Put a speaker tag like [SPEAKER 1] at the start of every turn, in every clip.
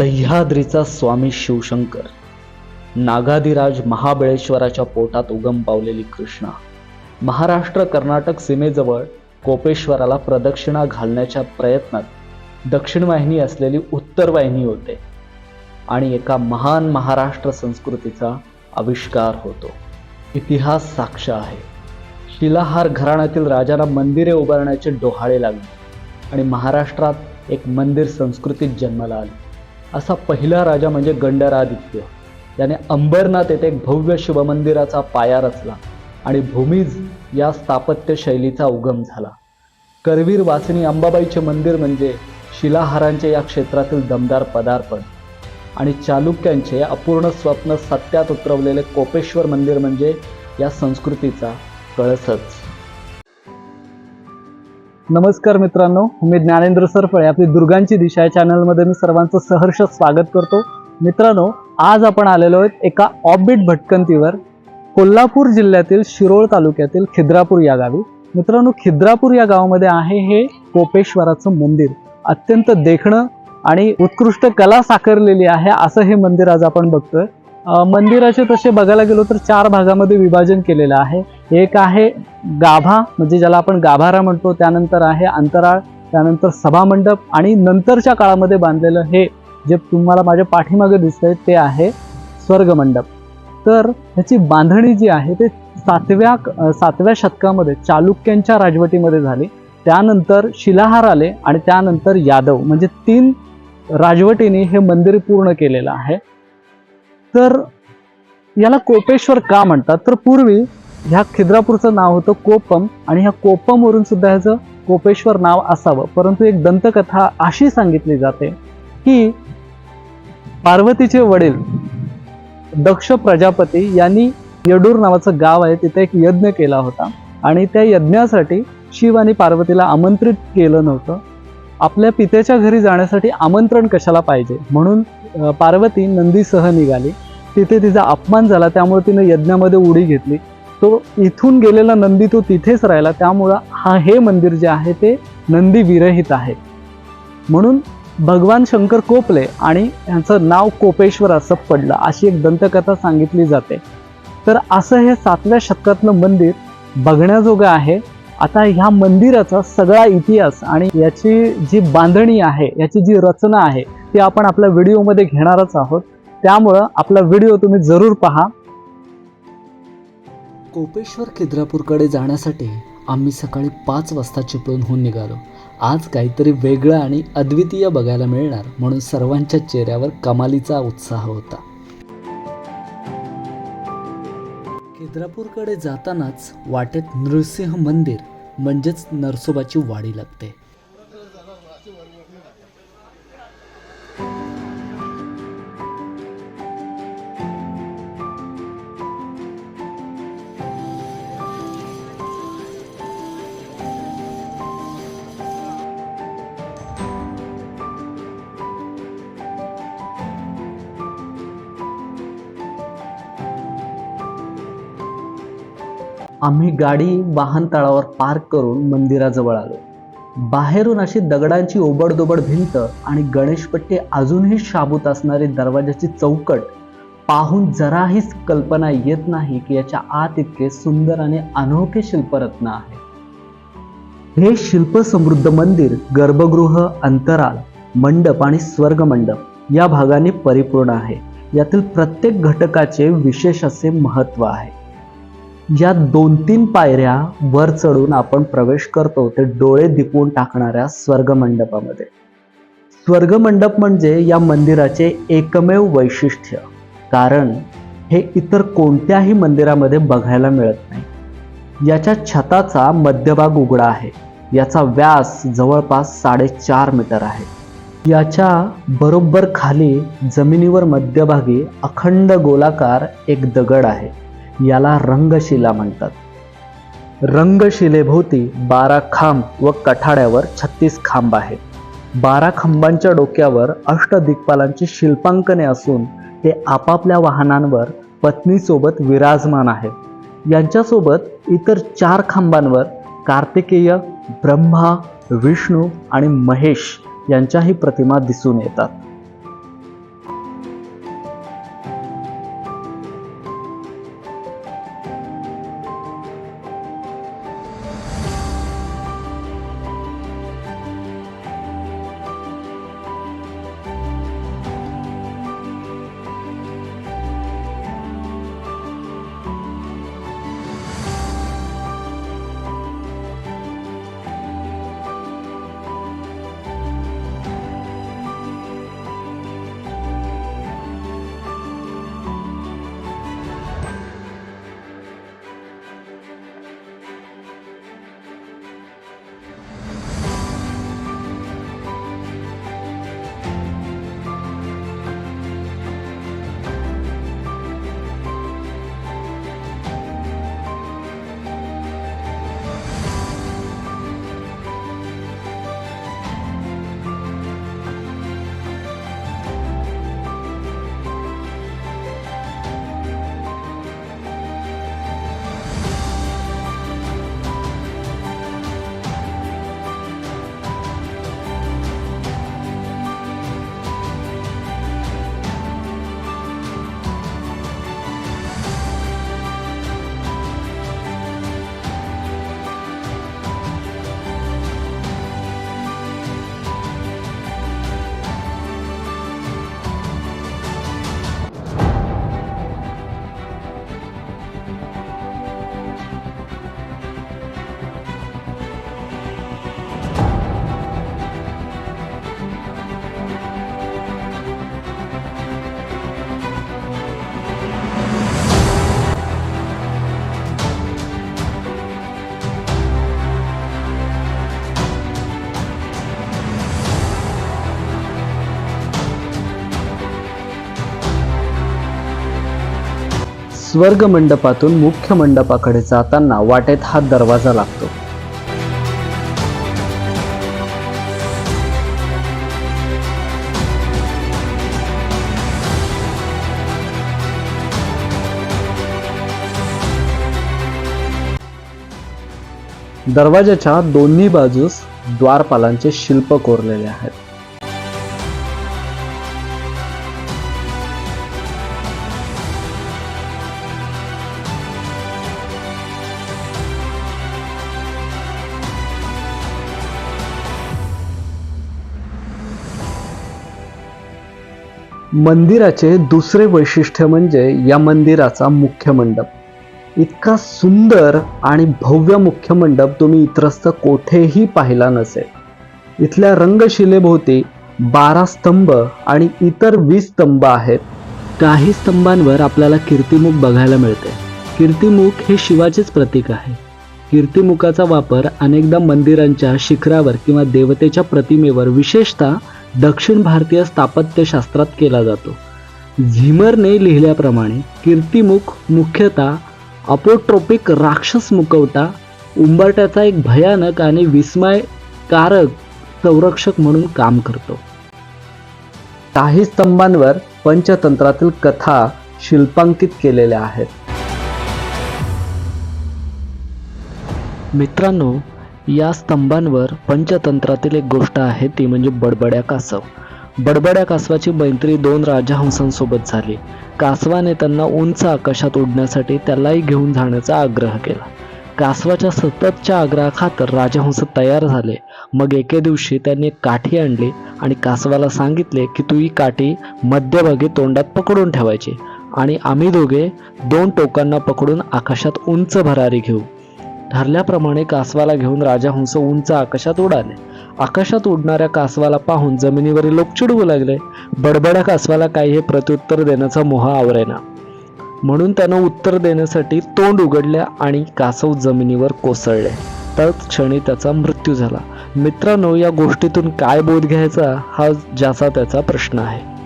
[SPEAKER 1] सह्याद्रीचा स्वामी शिवशंकर नागाधिराज महाबळेश्वराच्या पोटात उगम पावलेली कृष्णा महाराष्ट्र कर्नाटक सीमेजवळ कोपेश्वराला प्रदक्षिणा घालण्याच्या प्रयत्नात दक्षिण वाहिनी असलेली उत्तर वाहिनी होते आणि एका महान महाराष्ट्र संस्कृतीचा आविष्कार होतो. इतिहास साक्ष आहे. शिलाहार घराण्यातील राजाला मंदिरे उभारण्याचे डोहाळे लागले आणि महाराष्ट्रात एक मंदिर संस्कृतीत जन्माला आली. असा पहिला राजा म्हणजे गंडरादित्य. याने अंबरनाथ येथे एक भव्य शिवमंदिराचा पाया रचला आणि भूमीज या स्थापत्य शैलीचा उगम झाला. करवीर वासनी अंबाबाईचे मंदिर म्हणजे शिलाहारांचे या क्षेत्रातील दमदार पदार्पण आणि चालुक्यांचे अपूर्ण स्वप्न सत्यात उतरवलेले कोपेश्वर मंदिर म्हणजे या संस्कृतीचा कळसच. नमस्कार मित्रांनो मी ज्ञानेंद्र सरफळे. आपली दुर्गांची दिशा या चॅनलमध्ये मी सर्वांचं सहर्ष स्वागत करतो. मित्रांनो आज आपण आलेलो आहोत एका ऑबिट भटकंतीवर कोल्हापूर जिल्ह्यातील शिरोळ तालुक्यातील खिद्रापूर या गावी. मित्रांनो खिद्रापूर या गावामध्ये आहे हे कोपेश्वराचं मंदिर. अत्यंत देखणं आणि उत्कृष्ट कला साकारलेली आहे असं हे मंदिर आज आपण बघतोय. मंदिराचे तसे बघायला गेलो तर चार भागामध्ये विभाजन केलेलं आहे. एक आहे गाभा म्हणजे ज्याला आपण गाभारा म्हणतो त्यानंतर आहे अंतराळ त्यानंतर सभामंडप आणि नंतरच्या काळामध्ये बांधलेलं हे जे तुम्हाला माझ्या पाठीमागे दिसतंय ते आहे स्वर्गमंडप. तर ह्याची बांधणी जी आहे ते सातव्या सातव्या शतकामध्ये चालुक्यांच्या राजवटीमध्ये झाली. त्यानंतर शिलाहार आले आणि त्यानंतर यादव म्हणजे तीन राजवटीने हे मंदिर पूर्ण केलेलं आहे. तर याला कोपेश्वर का म्हणतात? तर पूर्वी ह्या खिद्रापूरचं नाव होतं कोपम आणि ह्या कोपमवरून सुद्धा ह्याचं कोपेश्वर नाव असावं. परंतु एक दंतकथा अशी सांगितली जाते की पार्वतीचे वडील दक्ष प्रजापती यांनी येडूर नावाचं गाव आहे तिथे एक यज्ञ केला होता. आणि त्या यज्ञासाठी शिव आणि पार्वतीला आमंत्रित केलं नव्हतं. आपल्या पित्याच्या घरी जाण्यासाठी आमंत्रण कशाला पाहिजे? म्हणून पार्वती नंदीसह निघाली. तिथे तिचा अपमान झाला त्यामुळे तिने यज्ञामध्ये उडी घेतली. तो इथून गेलेला नंदी तो तिथेच राहिला त्यामुळं हा हे मंदिर जे आहे ते नंदी विरहित आहे. म्हणून भगवान शंकर कोपले आणि यांचं नाव कोपेश्वर असं पडलं अशी एक दंतकथा सांगितली जाते. तर असं हे सातव्या शतकातलं मंदिर बघण्याजोगं आहे. आता ह्या मंदिराचा सगळा इतिहास आणि याची जी बांधणी आहे याची जी रचना आहे ती आपण आपल्या व्हिडिओमध्ये घेणारच आहोत. त्यामुळं आपला व्हिडिओ तुम्ही जरूर पहा. कोपेश्वर खिद्रापूरकडे जाण्यासाठी आम्ही सकाळी पाच वाजता चिपळूणहून निघालो. आज काहीतरी वेगळं आणि अद्वितीय बघायला मिळणार म्हणून सर्वांच्या चेहऱ्यावर कमालीचा उत्साह होता. खिद्रापूरकडे जातानाच वाटेत नृसिंह मंदिर म्हणजेच नरसोबाची वाडी लागते. आम्ही गाडी वाहनतळावर पार्क करून मंदिराजवळ आलो. बाहेरून अशी दगडांची ओबडदोबड भिंत आणि गणेशपट्टी अजूनही शाबूत असणारी दरवाजाची चौकट पाहून जराहीच कल्पना येत नाही की याच्या आत इतके सुंदर आणि अनोखे शिल्परत्न आहे. हे शिल्पसमृद्ध मंदिर गर्भगृह अंतराळ मंडप आणि स्वर्ग मंडप या भागाने परिपूर्ण आहे. यातील प्रत्येक घटकाचे विशेष असे महत्त्व आहे. या दोन तीन पायऱ्या वर चढून आपण प्रवेश करतो ते डोळे दिपवून टाकणाऱ्या स्वर्ग मंडपामध्ये स्वर्ग मंडप म्हणजे या मंदिराचे एकमेव वैशिष्ट्य. कारण हे इतर कोणत्याही मंदिरामध्ये बघायला मिळत नाही. याच्या छताचा मध्यभाग उघडा आहे. याचा व्यास जवळपास साडेचार मीटर आहे. याच्या बरोबर खाली जमिनीवर मध्यभागी अखंड गोलाकार एक दगड आहे. याला रंगशिला म्हणतात. रंगशिलेभोवती बारा खांब व कठाड्यावर छत्तीस खांब आहेत. बारा खांबांच्या डोक्यावर अष्टदिग्पालांची शिल्पांकने असून ते आपापल्या वाहनांवर पत्नीसोबत विराजमान आहेत. यांच्यासोबत इतर चार खांबांवर कार्तिकेय ब्रह्मा विष्णू आणि महेश यांच्याही प्रतिमा दिसून येतात. स्वर्ग मंडपातून मुख्य मंडपाकडे जाताना वाटेत हा दरवाजा लागतो. दरवाजाच्या दोन्ही बाजूस द्वारपालांचे शिल्प कोरलेले आहेत. मंदिराचे दुसरे वैशिष्ट्य म्हणजे या मंदिराचा मुख्य मंडप. इतका सुंदर आणि भव्य मुख्य मंडप तुम्ही इतरस्त कोठेही पाहिला नसेल. इथल्या रंगशिलेभोवती बारा स्तंभ आणि इतर वीस स्तंभ आहेत. काही स्तंभांवर आपल्याला कीर्तिमुख बघायला मिळते. कीर्तिमुख हे शिवाचेच प्रतीक आहे. कीर्तिमुखाचा वापर अनेकदा मंदिरांच्या शिखरावर किंवा देवतेच्या प्रतिमेवर विशेषतः दक्षिण भारतीय स्थापत्यशास्त्रात केला जातो. झिमरने लिहिल्याप्रमाणे कीर्तिमुख मुख्यतः अपोट्रोपिक राक्षस मुकवता उंबरट्याचा एक भयानक आणि विस्मयकारक संरक्षक म्हणून काम करतो. काही स्तंभांवर पंचतंत्रातील कथा शिल्पांकित केलेल्या आहेत. मित्रांनो या स्तंभांवर पंचतंत्रातील एक गोष्ट आहे ती म्हणजे बडबड्या कासव. बडबड्या कासवाची मैत्री दोन राजहंसांसोबत झाली. कासवाने त्यांना उंच आकाशात उडण्यासाठी त्यालाही घेऊन जाण्याचा आग्रह केला. कासवाच्या सततच्या आग्रहाखातर राजहंस तयार झाले. मग एके दिवशी त्यांनी एक काठी आणली आणि कासवाला सांगितले की तू ही काठी मध्यभागी तोंडात पकडून ठेवायची आणि आम्ही दोघे दोन टोकांना पकडून आकाशात उंच भरारी घेऊ. ठरल्याप्रमाणे कासवाला घेऊन राजा हंस उंच आकाशात उडाले. आकाशात उडणाऱ्या कासवाला पाहून जमिनीवरील लोक चिडवू लागले. बडबड्या कासवाला काही हे प्रत्युत्तर देण्याचा मोह आवरेना म्हणून त्यानं उत्तर देण्यासाठी तोंड उघडले आणि कासव जमिनीवर कोसळले. त्याच क्षणी त्याचा मृत्यू झाला. मित्रांनो या गोष्टीतून काय बोध घ्यायचा? हा ज्याचा त्याचा प्रश्न आहे.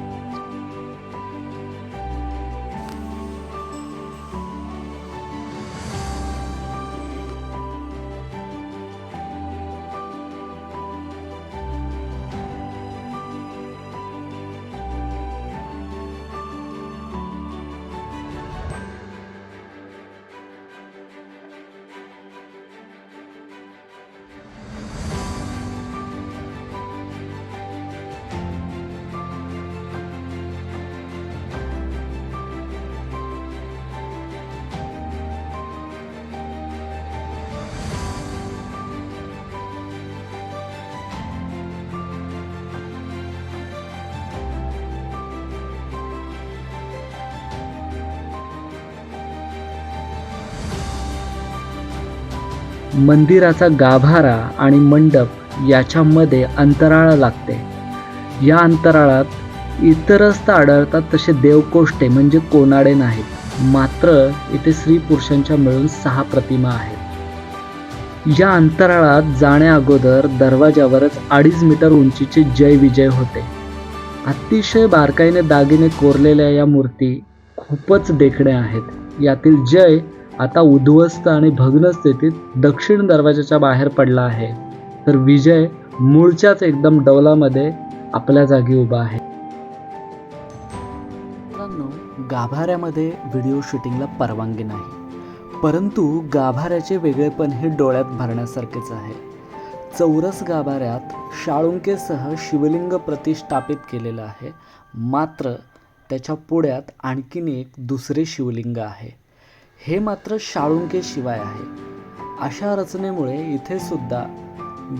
[SPEAKER 1] मंदिराचा गाभारा आणि मंडप याच्यामध्ये अंतराळ लागते. या अंतराळात इतरस्त आढळतात तसे देवकोष्टे म्हणजे कोनाडे नाहीत. मात्र इथे स्त्री पुरुषांच्या मिळून सहा प्रतिमा आहेत. या अंतराळात जाण्या अगोदर दरवाजावरच अडीच मीटर उंचीचे जय विजय होते. अतिशय बारकाईने दागिने कोरलेल्या या मूर्ती खूपच देखण्या आहेत. यातील जय आता उद्ध्वस्त आणि भग्न स्थितीत दक्षिण दरवाजाच्या बाहेर पडला आहे. तर विजय मूळच्याच एकदम डौलामध्ये आपल्या जागी उभा आहे. गाभाऱ्यामध्ये व्हिडिओ शूटिंगला परवानगी नाही. परंतु गाभाऱ्याचे वेगळेपण हे डोळ्यात भरण्यासारखेच आहे. चौरस गाभाऱ्यात शाळुंकेसह शिवलिंग प्रतिष्ठापित केलेलं आहे. मात्र त्याच्या पुढ्यात आणखीन एक दुसरे शिवलिंग आहे. हे मात्र शाळुंके शिवाय आहे. अशा रचनेमुळे इथे सुद्धा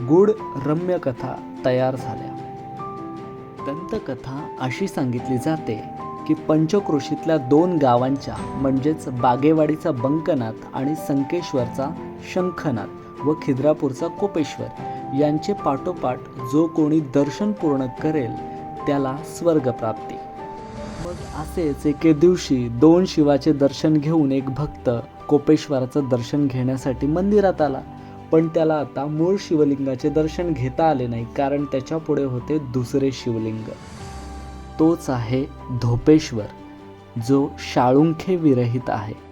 [SPEAKER 1] गूढ रम्य कथा तयार झाल्या. दंतकथा अशी सांगितली जाते की पंचक्रोशीतल्या दोन गावांच्या म्हणजेच बागेवाडीचा बंकनाथ आणि संकेश्वरचा शंखनाथ व खिद्रापूरचा कोपेश्वर यांचे पाठोपाठ जो कोणी दर्शन पूर्ण करेल त्याला स्वर्गप्राप्ती. असेच एके दिवशी दोन शिवाचे दर्शन घेऊन एक भक्त कोपेश्वराचं दर्शन घेण्यासाठी मंदिरात आला. पण त्याला आता मूळ शिवलिंगाचे दर्शन घेता आले नाही कारण त्याच्या पुढे होते दुसरे शिवलिंग. तोच आहे धोपेश्वर जो शाळुंखे विरहित आहे.